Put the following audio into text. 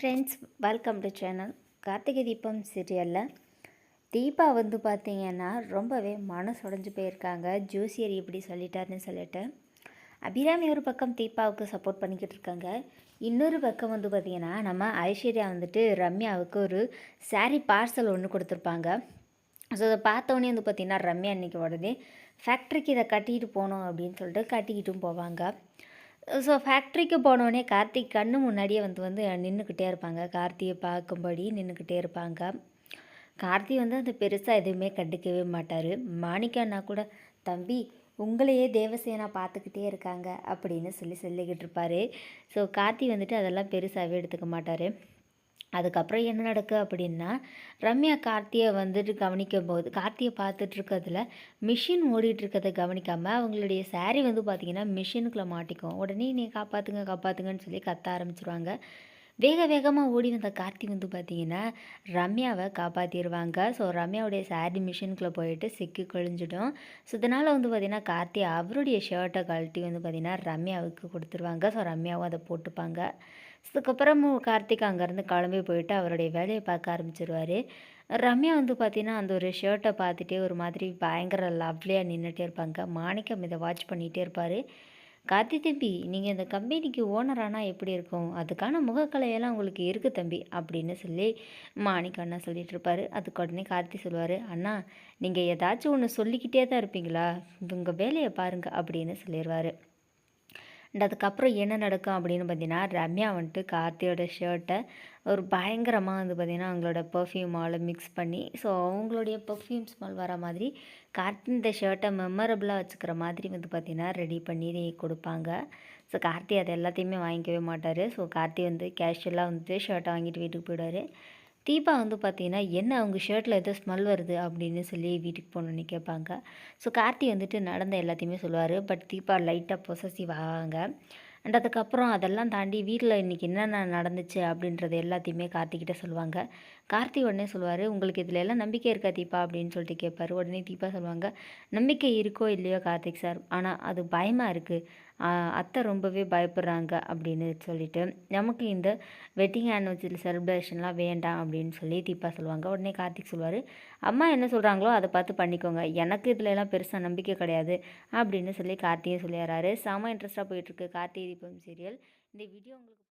Friends welcome to channel Karthigai Deepam சீரியலில் தீபா வந்து பார்த்தீங்கன்னா ரொம்பவே மனசுடைஞ்சு போயிருக்காங்க. ஜோசியர் இப்படி சொல்லிட்டாருன்னு சொல்லிட்டு. அபிராமி ஒரு பக்கம் தீபாவுக்கு சப்போர்ட் பண்ணிக்கிட்டு இருக்காங்க. இன்னொரு பக்கம் வந்து பார்த்திங்கன்னா நம்ம ஐஸ்வர்யா வந்துட்டு ரம்யாவுக்கு ஒரு சாரீ பார்சல் ஒன்று கொடுத்துருப்பாங்க. ஸோ அதை பார்த்தோன்னே வந்து பார்த்திங்கன்னா ரம்யா இன்றைக்கி உடனே ஃபேக்ட்ரிக்கு இதை கட்டிக்கிட்டு போகணும் அப்படின்னு சொல்லிட்டு கட்டிக்கிட்டும் போவாங்க. ஸோ ஃபேக்ட்ரிக்கு போனோடனே கார்த்திக் கண்ணு முன்னாடியே வந்து வந்து நின்றுக்கிட்டே இருப்பாங்க. கார்த்தியை பார்க்கும்படி நின்றுக்கிட்டே இருப்பாங்க. கார்த்தி வந்து அந்த பெருசாக எதுவுமே கண்டுக்கவே மாட்டார். மாணிக்கானா கூட தம்பி உங்களையே தேவசேனா பார்த்துக்கிட்டே இருக்காங்க அப்படின்னு சொல்லி சொல்லிக்கிட்டு இருப்பார். ஸோ கார்த்தி வந்துட்டு அதெல்லாம் பெருசாகவே எடுத்துக்க மாட்டார். அதுக்கப்புறம் என்ன நடக்கு அப்படின்னா ரம்யா கார்த்தியை வந்துட்டு கவனிக்கும் போது கார்த்தியை பார்த்துட்ருக்கிறதுல மிஷின் ஓடிட்டு இருக்கிறத கவனிக்காமல் அவங்களுடைய saree வந்து பார்த்திங்கன்னா மிஷினுக்குள்ளே மாட்டிக்கும். உடனே நீ காப்பாற்றுங்க காப்பாற்றுங்கன்னு சொல்லி கத்த ஆரம்பிச்சிருவாங்க. வேக வேகமாக ஓடி வந்த கார்த்தி வந்து பார்த்திங்கன்னா ரம்யாவை காப்பாற்றிடுவாங்க ஸோ ரம்யாவுடைய சாரி மிஷினுக்குள்ளே போயிட்டு சிக்கி கொழிஞ்சிடும். ஸோ இதனால் வந்து பார்த்திங்கன்னா கார்த்தி அவருடைய ஷர்ட்டை கழட்டி வந்து பார்த்திங்கன்னா ரம்யாவுக்கு கொடுத்துருவாங்க. ஸோ ரம்யாவும் அதை போட்டுப்பாங்க. அதுக்கப்புறம் கார்த்திக் அங்கேருந்து கிளம்பி போயிட்டு அவருடைய வேலையை பார்க்க ஆரம்பிச்சிருவார். ரம்யா வந்து பார்த்தீங்கன்னா அந்த ஒரு ஷர்ட்டை பார்த்துட்டே ஒரு மாதிரி பயங்கர லவ்லியாக நின்றுட்டே இருப்பாங்க. மாணிக்கம் இதை வாட்ச் பண்ணிகிட்டே இருப்பார். கார்த்தி தம்பி நீங்கள் இந்த கம்பெனிக்கு ஓனர் எப்படி இருக்கும்? அதுக்கான முகக்கலையெல்லாம் உங்களுக்கு இருக்குது தம்பி அப்படின்னு சொல்லி மாணிக்க அண்ணா சொல்லிட்டு இருப்பாரு. அதுக்கு உடனே கார்த்தி சொல்லுவார் அண்ணா நீங்கள் ஏதாச்சும் ஒன்று சொல்லிக்கிட்டே தான் இருப்பீங்களா? உங்கள் வேலையை பாருங்கள் அப்படின்னு சொல்லிடுவார் அண்ட் அதுக்கப்புறம் என்ன நடக்கும் அப்படின்னு பார்த்தீங்கன்னா ரம்யா வந்துட்டு கார்த்தியோட ஷர்ட்டை ஒரு பயங்கரமாக வந்து பார்த்திங்கன்னா அவங்களோட பர்ஃப்யூமால் மிக்ஸ் பண்ணி ஸோ அவங்களுடைய பர்ஃப்யூம் ஸ்மெல் வர மாதிரி கார்த்தி இந்த ஷர்ட்டை மெமரபுளாக வச்சுக்கிற மாதிரி வந்து பார்த்திங்கன்னா ரெடி பண்ணி கொடுப்பாங்க. ஸோ கார்த்தி அது எல்லாத்தையுமே வாங்கிக்கவே மாட்டார். ஸோ கார்த்தி வந்து கேஷுவலாக வந்துட்டு ஷர்ட்டை வாங்கிட்டு வீட்டுக்கு போயிடுவார். தீபா வந்து பார்த்தீங்கன்னா என்ன அவங்க ஷர்ட்டில் ஏதோ ஸ்மெல் வருது? அப்படின்னு சொல்லி வீட்டுக்கு போகணுன்னு கேட்பாங்க. ஸோ கார்த்தி வந்துட்டு நடந்த எல்லாத்தையுமே சொல்லுவார். பட் தீபா லைட்டாக பொசசிவ் ஆவாங்க. அண்ட் அதுக்கப்புறம் அதெல்லாம் தாண்டி வீட்டில் இன்றைக்கி என்னென்ன நடந்துச்சு அப்படின்றது எல்லாத்தையுமே கார்த்திக்கிட்ட சொல்லுவாங்க. கார்த்தி உடனே சொல்லுவார் உங்களுக்கு இதில் எல்லாம் நம்பிக்கை இருக்கா தீபா? அப்படின்னு சொல்லிட்டு கேட்பாரு. உடனே தீபா சொல்லுவாங்க நம்பிக்கை இருக்கோ இல்லையோ கார்த்திக் சார். ஆனால் அது பயமாக இருக்குது அத்தை ரொம்பவே பயப்படுறாங்க அப்படின்னு சொல்லிட்டு நமக்கு இந்த வெட்டிங் ஆனிவர்சரி செலிப்ரேஷன்லாம் வேண்டாம் அப்படின்னு சொல்லி தீபா சொல்லுவாங்க. உடனே கார்த்திக் சொல்லுவார் அம்மா என்ன சொல்கிறாங்களோ அதை பார்த்து பண்ணிக்கோங்க. எனக்கு இதில் எல்லாம் பெருசாக நம்பிக்கை கிடையாது அப்படின்னு சொல்லி கார்த்திகை சொல்லிடுறாரு. செம இன்ட்ரெஸ்ட்டாக போயிட்டுருக்கு கார்த்திகை தீபம் சீரியல் இந்த வீடியோ உங்களுக்கு